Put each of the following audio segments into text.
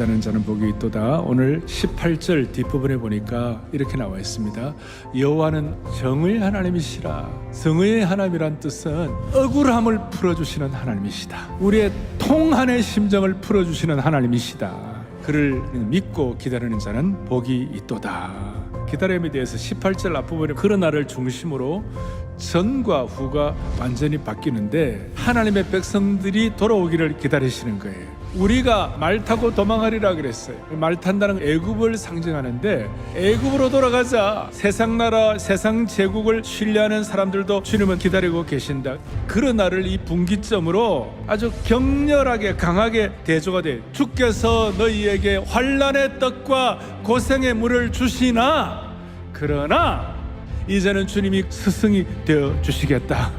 기다리는 자는 복이 있도다. 오늘 18절 뒷부분에 보니까 이렇게 나와 있습니다. 여호와는 정의 하나님이시라. 정의의 하나님이란 뜻은 억울함을 풀어주시는 하나님이시다. 우리의 통한의 심정을 풀어주시는 하나님이시다. 그를 믿고 기다리는 자는 복이 있도다. 기다림에 대해서 18절 앞부분에 그러나를 중심으로 전과 후가 완전히 바뀌는데 하나님의 백성들이 돌아오기를 기다리시는 거예요. 우리가 말 타고 도망하리라 그랬어요. 말 탄다는 건 애굽을 상징하는데 애굽으로 돌아가자. 세상 나라, 세상 제국을 신뢰하는 사람들도 주님은 기다리고 계신다. 그러나를 이 분기점으로 아주 격렬하게 강하게 대조가 돼. 주께서 너희에게 환란의 떡과 고생의 물을 주시나 그러나 이제는 주님이 스승이 되어 주시겠다.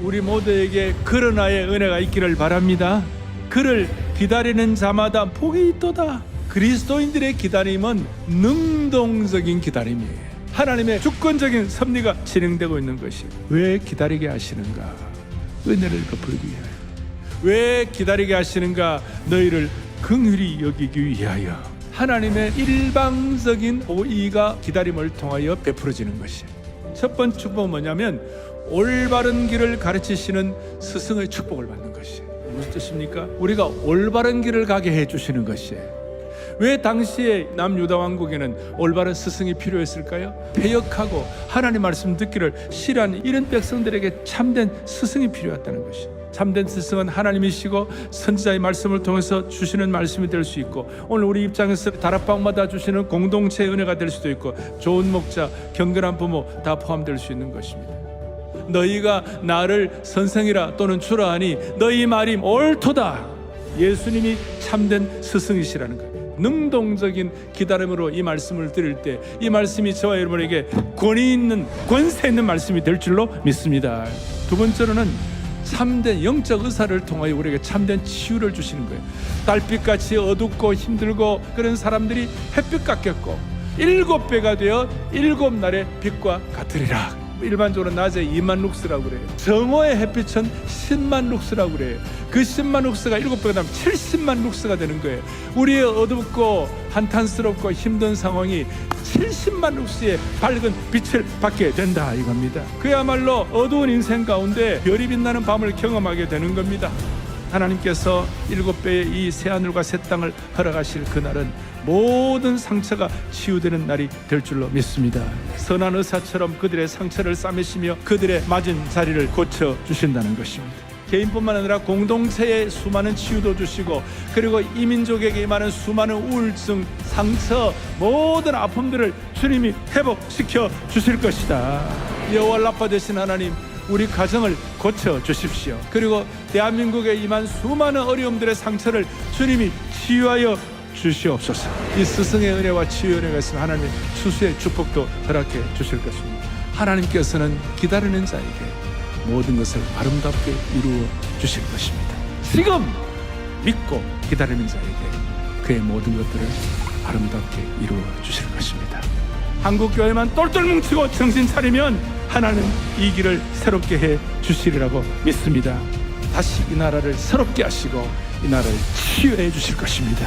우리 모두에게 그러나의 은혜가 있기를 바랍니다. 그를 기다리는 자마다 복이 있도다. 그리스도인들의 기다림은 능동적인 기다림이에요. 하나님의 주권적인 섭리가 진행되고 있는 것이 왜 기다리게 하시는가? 은혜를 베풀기 위하여. 왜 기다리게 하시는가? 너희를 긍휼히 여기기 위하여. 하나님의 일방적인 호의가 기다림을 통하여 베풀어지는 것이에요. 첫 번째 축복은 뭐냐면 올바른 길을 가르치시는 스승의 축복을 받는 것이에요. 무슨 뜻입니까? 우리가 올바른 길을 가게 해 주시는 것이에요. 왜 당시에 남유다 왕국에는 올바른 스승이 필요했을까요? 배역하고 하나님 말씀 듣기를 싫어하는 이런 백성들에게 참된 스승이 필요했다는 것이에요. 참된 스승은 하나님이시고 선지자의 말씀을 통해서 주시는 말씀이 될 수 있고 오늘 우리 입장에서 다락방마다 주시는 공동체의 은혜가 될 수도 있고 좋은 목자, 경건한 부모 다 포함될 수 있는 것입니다. 너희가 나를 선생이라 또는 주라 하니 너희 말이 옳도다. 예수님이 참된 스승이시라는 거예요. 능동적인 기다림으로 이 말씀을 들을 때이 말씀이 저와 여러분에게 권위 있는 권세 있는 말씀이 될 줄로 믿습니다. 두 번째로는 참된 영적 의사를 통하여 우리에게 참된 치유를 주시는 거예요. 달빛같이 어둡고 힘들고 그런 사람들이 햇빛 같겠고 일곱 배가 되어 일곱 날의 빛과 같으리라. 일반적으로 낮에 2만 룩스라고 그래요. 정오의 햇빛은 10만 룩스라고 그래요. 그 10만 룩스가 일곱 배가 되면 70만 룩스가 되는 거예요. 우리의 어둡고 한탄스럽고 힘든 상황이 70만 룩스의 밝은 빛을 받게 된다 이겁니다. 그야말로 어두운 인생 가운데 별이 빛나는 밤을 경험하게 되는 겁니다. 하나님께서 일곱 배의 이 새 하늘과 새 땅을 허락하실 그날은 모든 상처가 치유되는 날이 될 줄로 믿습니다. 선한 의사처럼 그들의 상처를 싸매시며 그들의 맞은 자리를 고쳐 주신다는 것입니다. 개인뿐만 아니라 공동체의 수많은 치유도 주시고 그리고 이민족에게 많은 수많은 우울증, 상처, 모든 아픔들을 주님이 회복시켜 주실 것이다. 여호와 라파 되신 하나님 우리 가정을 고쳐 주십시오. 그리고 대한민국에 임한 수많은 어려움들의 상처를 주님이 치유하여 주시옵소서. 이 스승의 은혜와 치유의 은혜가 있으면 하나님 수수의 축복도 허락해 주실 것입니다. 하나님께서는 기다리는 자에게 모든 것을 아름답게 이루어 주실 것입니다. 지금 믿고 기다리는 자에게 그의 모든 것들을 아름답게 이루어 주실 것입니다. 한국 교회만 똘똘 뭉치고 정신 차리면 하나님 이 길을 새롭게 해 주시리라고 믿습니다. 다시 이 나라를 새롭게 하시고 이 나라를 치유해 주실 것입니다.